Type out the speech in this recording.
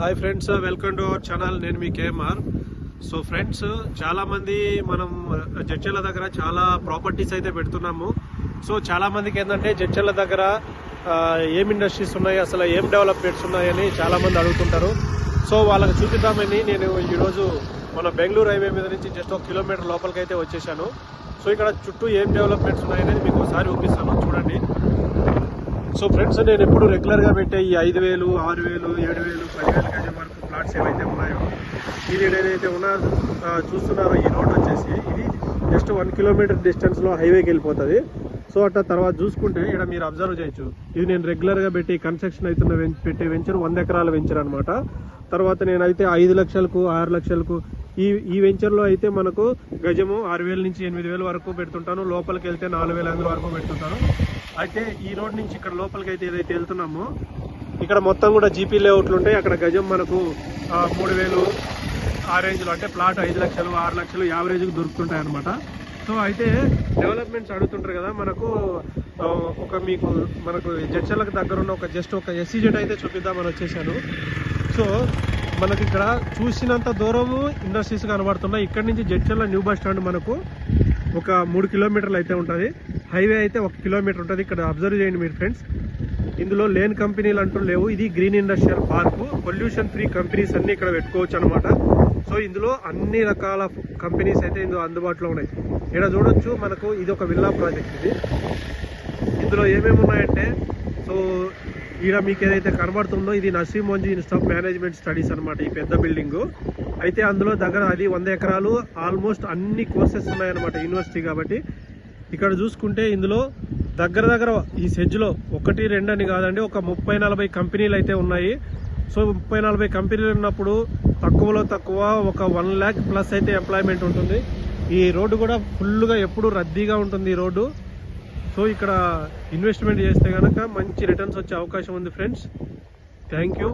Hi friends welcome to our channel. నేను మీ KMR. So friends చాలామంది మనం జడ్చర్ల దగ్గర చాలా ప్రాపర్టీస్ అయితే పెడుతున్నాము. సో చాలామందికి ఏంటంటే జడ్చర్ల దగ్గర ఏం ఇండస్ట్రీస్ ఉన్నాయి అసలు ఏం డెవలప్మెంట్స్ ఉన్నాయని చాలామంది అడుగుతుంటారు. సో వాళ్ళకి చూపిద్దామని నేను ఈరోజు మన బెంగళూరు హైవే మీద నుంచి జస్ట్ ఒక కిలోమీటర్ లోపలికి అయితే వచ్చేసాను. సో ఇక్కడ చుట్టూ ఏం డెవలప్మెంట్స్ ఉన్నాయనేది మీకు ఒకసారి చూపిస్తాను. చూడండి. సో ఫ్రెండ్స్ నేను ఎప్పుడు రెగ్యులర్గా పెట్టే ఈ ఐదు వేలు ఆరు వేలు ఏడు వేలు పదివేలు గజం వరకు ప్లాట్స్ ఏవైతే ఉన్నాయో పీరియడ్ ఏదైతే ఉన్నా చూస్తున్నారో ఈ రోడ్ వచ్చేసి ఇది జస్ట్ వన్ కిలోమీటర్ డిస్టెన్స్లో హైవేకి వెళ్ళిపోతుంది. సో అట్లా తర్వాత చూసుకుంటే ఇక్కడ మీరు అబ్జర్వ్ చేయొచ్చు. ఇది నేను రెగ్యులర్గా పెట్టి కన్స్ట్రక్షన్ అవుతున్న పెట్టే వెంచర్ వంద ఎకరాల వెంచర్ అనమాట తర్వాత నేనైతే ఐదు లక్షలకు ఆరు లక్షలకు ఈ ఈ వెంచర్లో అయితే మనకు గజము ఆరు వేల నుంచి ఎనిమిది వేల వరకు పెడుతుంటాను. లోపలికి వెళ్తే నాలుగు వేల ఐదు వరకు పెడుతుంటాను. అయితే ఈ రోడ్ నుంచి ఇక్కడ లోపలికి అయితే ఏదైతే వెళ్తున్నామో ఇక్కడ మొత్తం కూడా జీపీ లేఅవుట్లు ఉంటాయి. అక్కడ గజం మనకు మూడు వేలు ఆ రేంజ్లో అంటే ప్లాట్ ఐదు లక్షలు ఆరు లక్షలు యావరేజ్కి దొరుకుతుంటాయి అనమాట సో అయితే డెవలప్మెంట్స్ అడుగుతుంటారు కదా మనకు ఒక మీకు మనకు జడ్చర్లకు దగ్గర ఉన్న ఒక జస్ట్ ఒక ఎస్సీ జెట్ అయితే చూపిద్దామని వచ్చేసాను. సో మనకి ఇక్కడ చూసినంత దూరము ఇండస్ట్రీస్ కనబడుతున్నాయి. ఇక్కడ నుంచి జడ్చర్ల న్యూ బస్ స్టాండ్ మనకు ఒక మూడు కిలోమీటర్లు అయితే ఉంటుంది. హైవే అయితే ఒక కిలోమీటర్ ఉంటుంది. ఇక్కడ అబ్జర్వ్ చేయండి మీరు ఫ్రెండ్స్. ఇందులో లేన్ కంపెనీలు అంటూ లేవు. ఇది green industrial park. Pollution free companies అన్ని ఇక్కడ పెట్టుకోవచ్చు అనమాట సో ఇందులో అన్ని రకాల కంపెనీస్ అయితే ఇందులో అందుబాటులో ఉన్నాయి. ఇక్కడ చూడొచ్చు మనకు ఇది ఒక విల్లా ప్రాజెక్ట్ ఇది. ఇందులో ఏమేమి ఉన్నాయంటే సో ఈడ మీకు ఏదైతే కనబడుతుందో ఇది Naseem Manju institute of management studies అనమాట ఈ పెద్ద బిల్డింగ్. అయితే అందులో దగ్గర అది వంద ఎకరాలు ఆల్మోస్ట్ అన్ని కోర్సెస్ ఉన్నాయన్నమాట యూనివర్సిటీ కాబట్టి. ఇక్కడ చూసుకుంటే ఇందులో దగ్గర దగ్గర ఈ సెజ్లో ఒకటి రెండు అని కాదండి ఒక ముప్పై నలభై కంపెనీలు అయితే ఉన్నాయి. సో ముప్పై నలభై కంపెనీలు ఉన్నప్పుడు తక్కువలో తక్కువ ఒక వన్ ల్యాక్ ప్లస్ అయితే ఎంప్లాయ్మెంట్ ఉంటుంది. ఈ రోడ్డు కూడా ఫుల్గా ఎప్పుడు రద్దీగా ఉంటుంది ఈ రోడ్డు. సో ఇక్కడ ఇన్వెస్ట్మెంట్ చేస్తే కనుక మంచి రిటర్న్స్ వచ్చే అవకాశం ఉంది ఫ్రెండ్స్. Thank you.